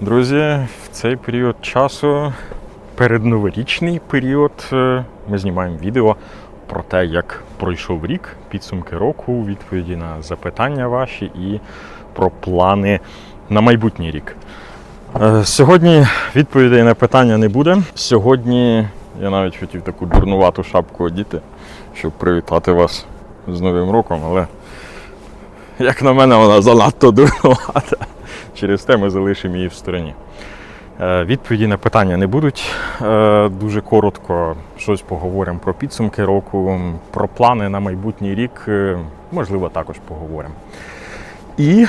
Друзі, в цей період часу, передноворічний період, е, ми знімаємо відео про те, як пройшов рік, підсумки року, відповіді на запитання ваші і про плани на майбутній рік. Е, Сьогодні відповідей на питання не буде. Сьогодні я навіть хотів таку дурнувату шапку одіти, щоб привітати вас з Новим роком, але як на мене, вона занадто дурнувата. Через те ми залишимо її в стороні. Е, Відповіді на питання не будуть. Е, Дуже коротко щось поговоримо про підсумки року, про плани на майбутній рік, е, можливо, також поговоримо. І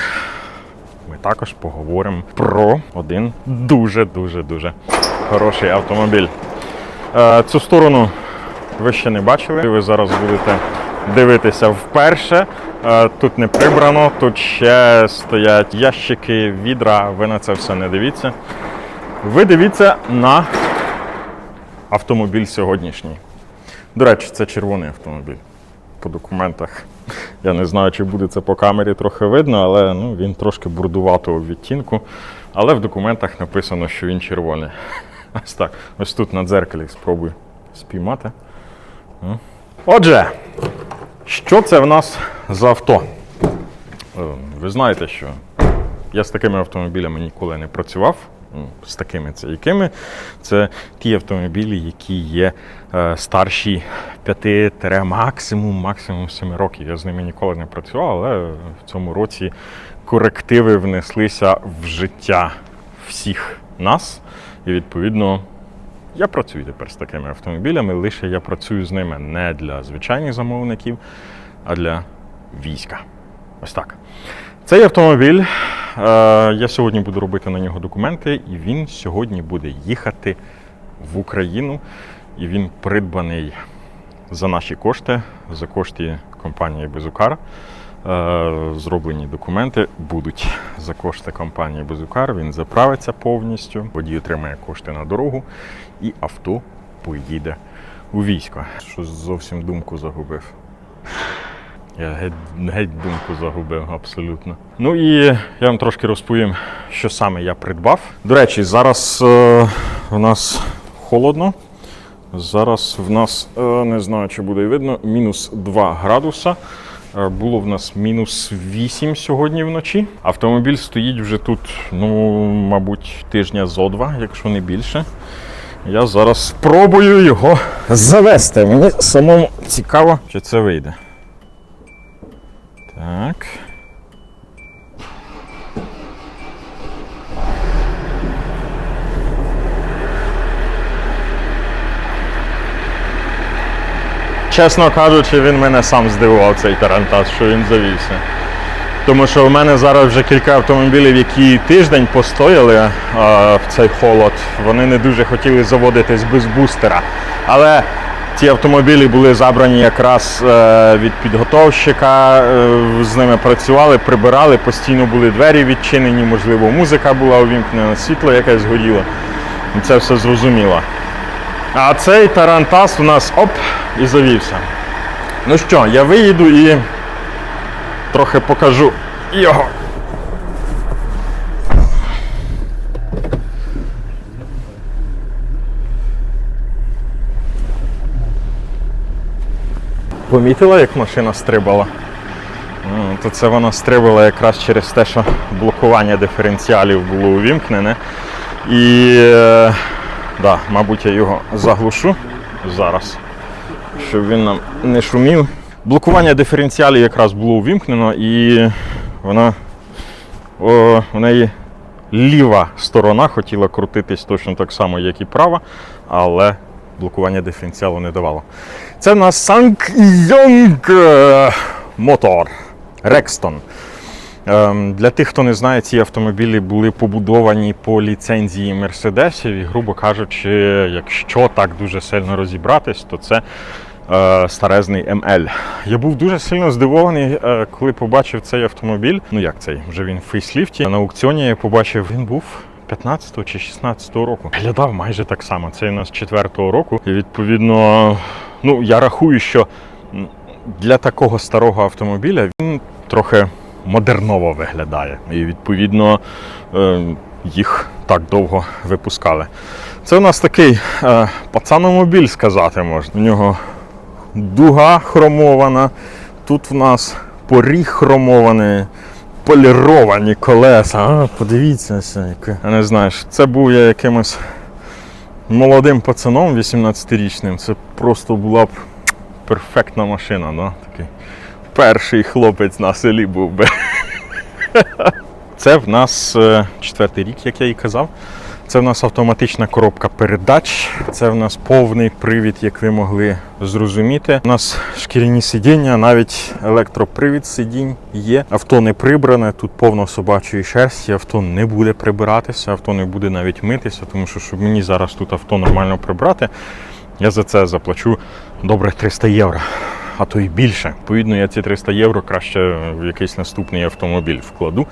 ми також поговоримо про один дуже-дуже дуже хороший автомобіль. Цю сторону ви ще не бачили. Ви зараз будете дивитися вперше. Е, Тут не прибрано, тут ще стоять ящики, відра. Ви на це все не дивіться. Ви дивіться на автомобіль сьогоднішній. До речі, це червоний автомобіль по документах. Я не знаю, чи буде це по камері трохи видно, але ну, він трошки бурдуватого відтінку. Але в документах написано, що він червоний. Ось так. Ось тут на дзеркалі спробую спіймати. Отже, що це в нас за авто? Е, Ви знаєте, що я з такими автомобілями ніколи не працював. Ну, З такими це якими? Це ті автомобілі, які є е, старші 5 максимум, максимум 7 років. Я з ними ніколи не працював, але в цьому році корективи внеслися в життя всіх нас. І відповідно я працюю тепер з такими автомобілями, лише я працюю з ними не для звичайних замовників, а для війська. Ось так. Цей автомобіль, е, я сьогодні буду робити на нього документи, і він сьогодні буде їхати в Україну. І він придбаний за наші кошти, за кошти компанії Безукар. Е, Зроблені документи будуть за кошти компанії Безукар. Він заправиться повністю, водій отримає кошти на дорогу, і авто поїде у військо. Щось зовсім думку загубив. Я геть, геть думку загубив абсолютно. Ну і я вам трошки розповім, що саме я придбав. До речі, зараз е, в нас холодно. Зараз в нас, е, не знаю, чи буде видно, мінус 2 градуса. Е, Було в нас мінус 8 сьогодні вночі. Автомобіль стоїть вже тут, ну, мабуть, тижня зо два, якщо не більше. Я зараз спробую його завести. Мені самому цікаво, чи це вийде. Так. Чесно кажучи, він мене сам здивував цей тарантас, що він завівся. Тому що в мене зараз вже кілька автомобілів, які тиждень постояли а, в цей холод. Вони не дуже хотіли заводитись без бустера. Але ці автомобілі були забрані якраз е, від підготовщика, е, з ними працювали, прибирали, постійно були двері відчинені, можливо, музика була увімкнена, світло якесь горіло. Це все зрозуміло. А цей тарантас у нас оп і завівся. Ну що, я виїду і трохи покажу його. Помітила, як машина стрибала? То це вона стрибала якраз через те, що блокування диференціалів було увімкнене. І, е, да, мабуть, я його заглушу зараз, щоб він нам не шумів. Блокування диференціалів якраз було увімкнено і вона о, у неї ліва сторона хотіла крутитись точно так само, як і права, але блокування диференціалу не давало. Це в нас Sankyong е, мотор Rexton. Ем, Для тих, хто не знає, ці автомобілі були побудовані по ліцензії Мерседесів, і, грубо кажучи, якщо так дуже сильно розібратись, то це старезний МЛ. Я був дуже сильно здивований, е, коли побачив цей автомобіль. Ну як цей? Вже він в фейсліфті. На аукціоні я побачив, він був 15 чи 16 року. Глядав майже так само. Це у нас 4-го року. І відповідно, ну я рахую, що для такого старого автомобіля він трохи модерново виглядає. І відповідно е, їх так довго випускали. Це у нас такий е, пацаномобіль, сказати можна. У нього дуга хромована. Тут в нас поріг хромований, поліровані колеса. А, подивіться. Я не знаю, це був я якимось молодим пацаном 18-річним. Це просто була б перфектна машина. Да? Такий перший хлопець на селі був би. Це в нас е, четвертий рік, як я і казав. Це в нас автоматична коробка передач. Це в нас повний привід, як ви могли зрозуміти. У нас шкіряні сидіння, навіть електропривід сидінь є. Авто не прибране, тут повно собачої шерсті, авто не буде прибиратися, авто не буде навіть митися, тому що щоб мені зараз тут авто нормально прибрати, я за це заплачу добре 300 євро. А то і більше. Відповідно, я ці 300 євро краще в якийсь наступний автомобіль вкладу,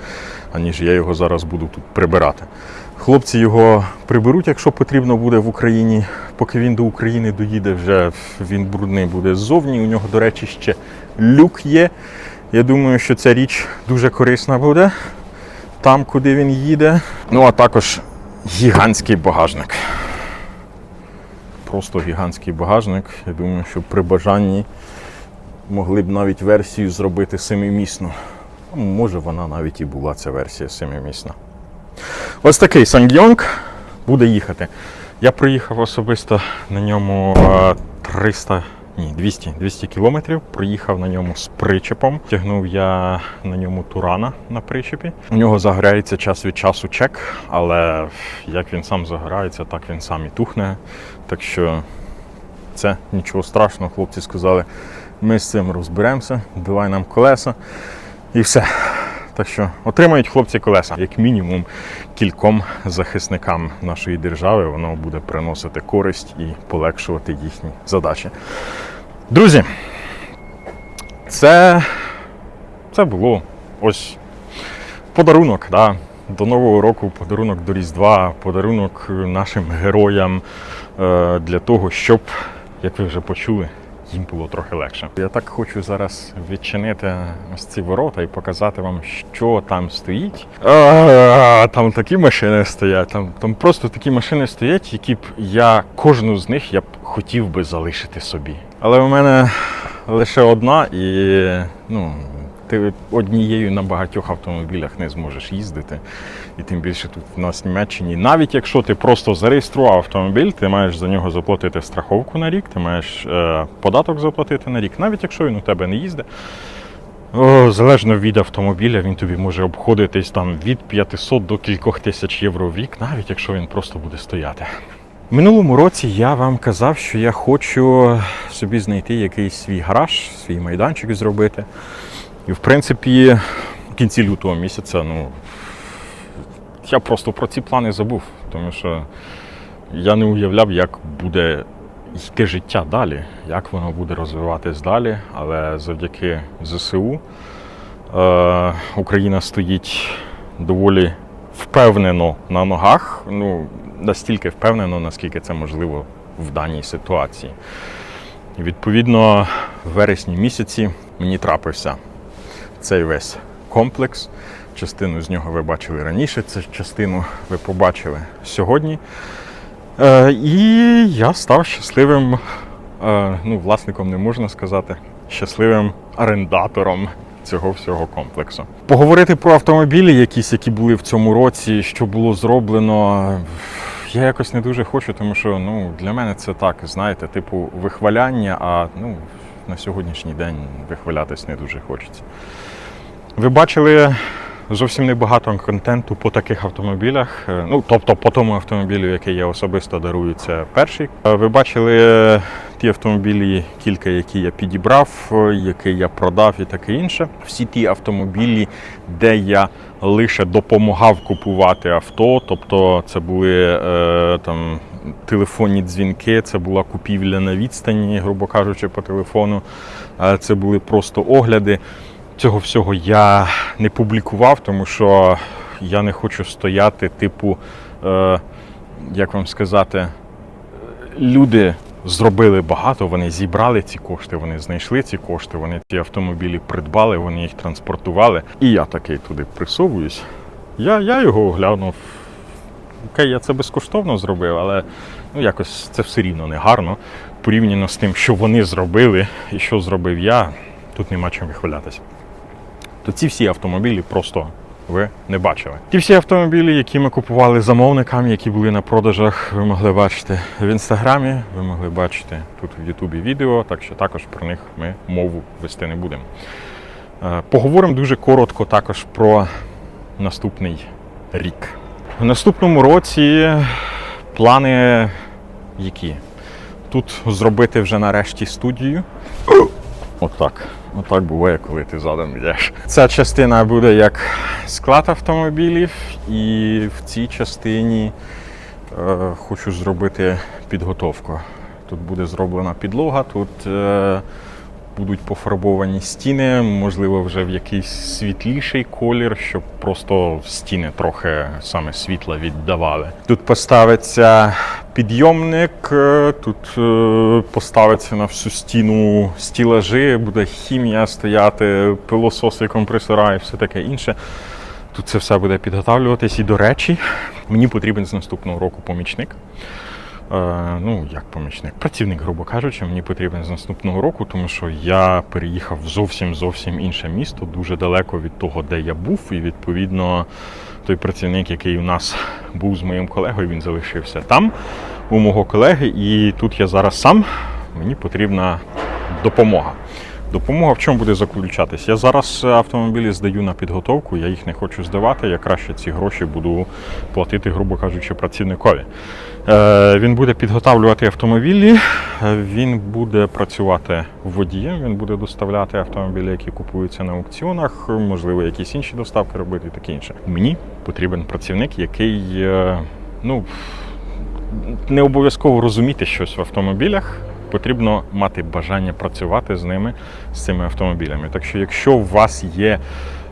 аніж я його зараз буду тут прибирати. Хлопці його приберуть, якщо потрібно буде в Україні. Поки він до України доїде, вже він брудний буде ззовні. У нього, до речі, ще люк є. Я думаю, що ця річ дуже корисна буде там, куди він їде. Ну, а також гігантський багажник. Просто гігантський багажник. Я думаю, що при бажанні могли б навіть версію зробити семимісну. Може, вона навіть і була ця версія семимісна. Ось такий Сангйонг буде їхати. Я проїхав особисто на ньому е, 300, ні, 200, 200 кілометрів. Проїхав на ньому з причепом. Тягнув я на ньому Турана на причепі. У нього загорається час від часу чек, але як він сам загорається, так він сам і тухне. Так що це нічого страшного. Хлопці сказали, ми з цим розберемося, давай нам колеса і все. Так що отримають хлопці колеса, як мінімум, кільком захисникам нашої держави воно буде приносити користь і полегшувати їхні задачі. Друзі, це, це було ось подарунок. Да? До Нового року, подарунок до Різдва, подарунок нашим героям е, для того, щоб, як ви вже почули, їм було трохи легше. Я так хочу зараз відчинити ось ці ворота і показати вам, що там стоїть. Там такі машини стоять, там, там просто такі машини стоять, які б я кожну з них я б хотів би залишити собі. Але у мене лише одна і ну. Ти однією на багатьох автомобілях не зможеш їздити. І тим більше тут в нас в Німеччині. Навіть якщо ти просто зареєстрував автомобіль, ти маєш за нього заплатити страховку на рік, ти маєш е, податок заплатити на рік, навіть якщо він у тебе не їздить. О, залежно від автомобіля, він тобі може обходитись там від 500 до кількох тисяч євро в рік, навіть якщо він просто буде стояти. Минулому році я вам казав, що я хочу собі знайти якийсь свій гараж, свій майданчик зробити. І в принципі, в кінці лютого місяця, ну я просто про ці плани забув, тому що я не уявляв, як буде йти життя далі, як воно буде розвиватись далі. Але завдяки ЗСУ е, Україна стоїть доволі впевнено на ногах. Ну, настільки впевнено, наскільки це можливо в даній ситуації. І відповідно, в вересні місяці мені трапився цей весь комплекс. Частину з нього ви бачили раніше, цю частину ви побачили сьогодні. Е, і я став щасливим, е, ну, власником не можна сказати, щасливим орендатором цього всього комплексу. Поговорити про автомобілі, якісь, які були в цьому році, що було зроблено. Я якось не дуже хочу, тому що ну, для мене це так, знаєте, типу вихваляння, а ну, на сьогоднішній день вихвалятись не дуже хочеться. Ви бачили зовсім небагато контенту по таких автомобілях. Е, Ну, тобто по тому автомобілю, який я особисто дарую, це перший. Е, Ви бачили е, ті автомобілі, кілька, які я підібрав, які я продав і таке інше. Всі ті автомобілі, де я лише допомагав купувати авто, тобто це були е, там. Телефонні дзвінки, це була купівля на відстані, грубо кажучи, по телефону. Це були просто огляди. Цього всього я не публікував, тому що я не хочу стояти, типу, е, як вам сказати, люди зробили багато, вони зібрали ці кошти, вони знайшли ці кошти, вони ці автомобілі придбали, вони їх транспортували. І я такий туди присовуюсь. Я, я його оглянув. окей, я це безкоштовно зробив, але ну, якось це все рівно не гарно. Порівняно з тим, що вони зробили і що зробив я, тут нема чим вихвалятися. То ці всі автомобілі просто ви не бачили. Ті всі автомобілі, які ми купували замовникам, які були на продажах, ви могли бачити в інстаграмі, ви могли бачити тут в Ютубі відео, так що також про них ми мову вести не будемо. Е, Поговоримо дуже коротко також про наступний рік. В наступному році плани які? Тут зробити вже нарешті студію. Отак. Отак буває, коли ти задом йдеш. Ця частина буде як склад автомобілів, і в цій частині е, хочу зробити підготовку. Тут буде зроблена підлога, тут е, будуть пофарбовані стіни, можливо, вже в якийсь світліший колір, щоб просто стіни трохи саме світла віддавали. Тут поставиться підйомник, е, тут е, поставиться на всю стіну стілажі, буде хімія стояти, пилососи, компресора і все таке інше. Тут це все буде підготавлюватись. І до речі, мені потрібен з наступного року помічник. Е, ну, як помічник, працівник, грубо кажучи, мені потрібен з наступного року, тому що я переїхав в зовсім зовсім інше місто, дуже далеко від того, де я був, і відповідно той працівник, який у нас був з моїм колегою, він залишився там у мого колеги, і тут я зараз сам. Мені потрібна допомога. Допомога в чому буде заключатись? Я зараз автомобілі здаю на підготовку, я їх не хочу здавати. Я краще ці гроші буду платити, грубо кажучи, працівникові. Е, Він буде підготавлювати автомобілі, е, він буде працювати водієм, він буде доставляти автомобілі, які купуються на аукціонах, можливо, якісь інші доставки робити і таке інше. Мені потрібен працівник, який е, ну, не обов'язково розуміти щось в автомобілях. Потрібно мати бажання працювати з ними, з цими автомобілями. Так що, якщо у вас є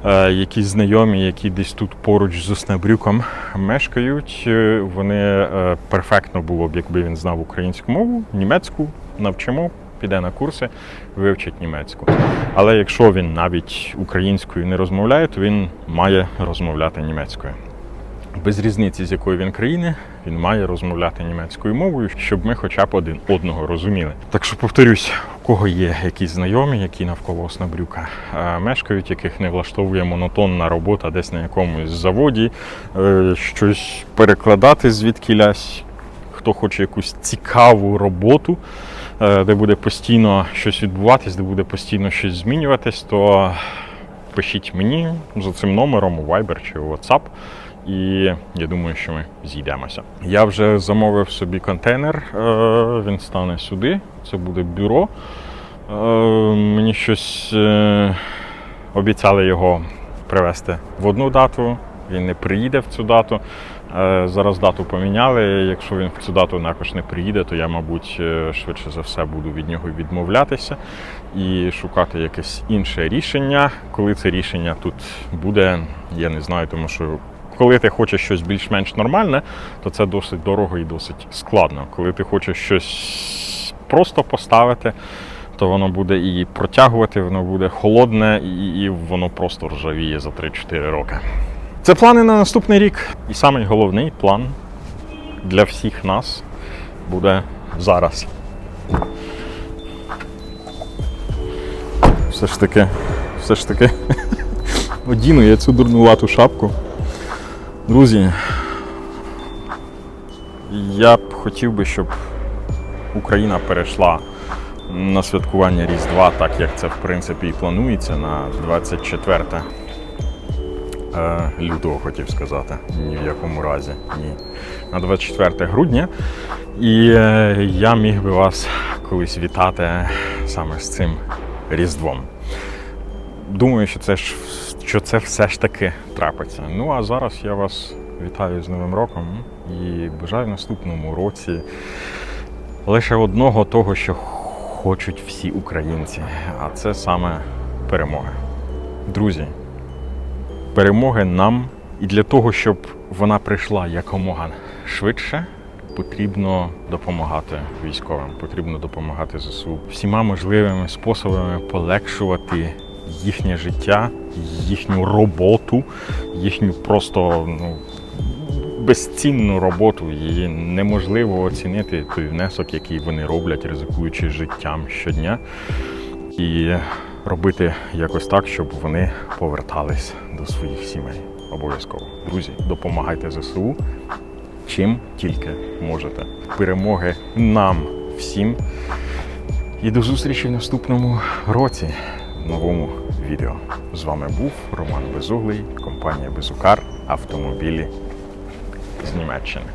е, якісь знайомі, які десь тут поруч з Оснабрюком мешкають, е, вони е, перфектно було б, якби він знав українську мову, німецьку навчимо, піде на курси, вивчить німецьку. Але якщо він навіть українською не розмовляє, то він має розмовляти німецькою. Без різниці, з якої він країни, він має розмовляти німецькою мовою, щоб ми хоча б один одного розуміли. Так що повторюсь, у кого є якісь знайомі, які навколо Оснабрюка е, мешкають, яких не влаштовує монотонна робота десь на якомусь заводі, е, щось перекладати звідкілясь, хто хоче якусь цікаву роботу, е, де буде постійно щось відбуватись, де буде постійно щось змінюватись, то пишіть мені за цим номером у Viber чи у WhatsApp. І я думаю, що ми зійдемося. Я вже замовив собі контейнер, е, він стане сюди. Це буде бюро. Е, Мені щось е, обіцяли його привезти в одну дату. Він не приїде в цю дату. Зараз дату поміняли. Якщо він в цю дату також не приїде, то я, мабуть, швидше за все буду від нього відмовлятися і шукати якесь інше рішення. Коли це рішення тут буде, я не знаю, тому що коли ти хочеш щось більш-менш нормальне, то це досить дорого і досить складно. Коли ти хочеш щось просто поставити, то воно буде і протягувати, воно буде холодне, і, і воно просто ржавіє за 3-4 роки. Це плани на наступний рік. І самий головний план для всіх нас буде зараз. Все ж таки, все ж таки, одіну я цю дурнувату шапку. Друзі, я б хотів би, щоб Україна перейшла на святкування Різдва, так як це в принципі і планується на 24 е, лютого, хотів сказати. Ні в якому разі. Ні. На 24 грудня. І е, я міг би вас колись вітати саме з цим Різдвом. Думаю, що це ж що це все ж таки трапиться. Ну а зараз я вас вітаю з Новим роком і бажаю наступному році лише одного того, що хочуть всі українці, а це саме перемоги. Друзі, перемоги нам і для того, щоб вона прийшла якомога швидше. Потрібно допомагати військовим, потрібно допомагати ЗСУ всіма можливими способами полегшувати їхнє життя, їхню роботу, їхню просто ну, безцінну роботу. Її неможливо оцінити той внесок, який вони роблять, ризикуючи життям щодня. І робити якось так, щоб вони повертались до своїх сімей. Обов'язково. Друзі, допомагайте ЗСУ чим тільки можете. Перемоги нам всім. І до зустрічі в наступному році новому відео. З вами був Роман Безуглий, компанія Безукар, автомобілі з Німеччини.